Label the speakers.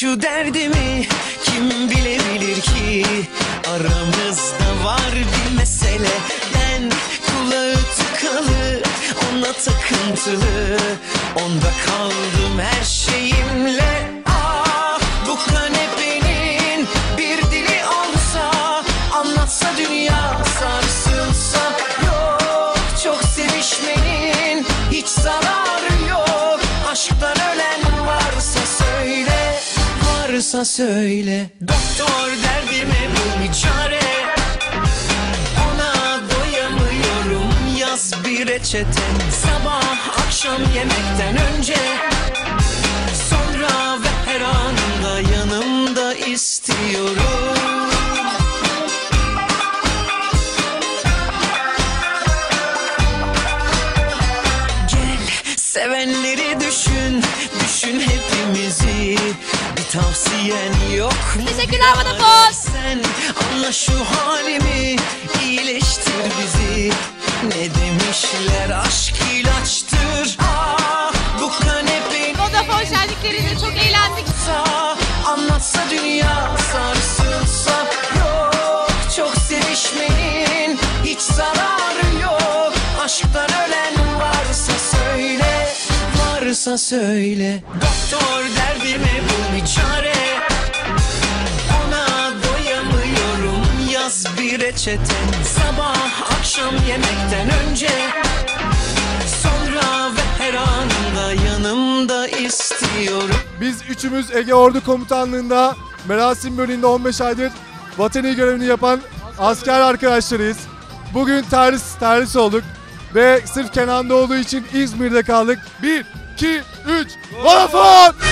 Speaker 1: Şu derdimi kim bilebilir ki? Aramızda var bir mesele. Ben kulağı tıkalı ona takıntılı. Onda kaldım her şeyimle Varsa söyle. Doktor derdime bul bir çare. Ona doyamıyorum. Yaz bir reçete. Sabah akşam yemekten önce. Sonra ve her anda yanımda istiyorum tavsiyen yok mu?
Speaker 2: Teşekkürler Vodafone.
Speaker 1: Sen anla şu halimi iyileştir bizi Ne demişler aşk ilaçtır Ah bu kanepenin
Speaker 2: Vodafone şenliklerinde çok eğlendik.
Speaker 1: Anlatsa dünya sarsılsa Yok çok sevişmenin hiç zararı yok Aşktan ölen varsa söyle Varsa söyle Doktor derdime bir çare Ona doyamıyorum Yaz bir reçete Sabah akşam yemekten önce Sonra ve her anda yanımda istiyorum
Speaker 3: Biz üçümüz Ege Ordu Komutanlığı'nda Merasim bölüğünde 15 aydır vatani görevini yapan asker arkadaşlarıyız. Bugün terhis, terhis olduk ve sırf Kenan'da olduğu için İzmir'de kaldık. 1, 2, 3, Vodafone!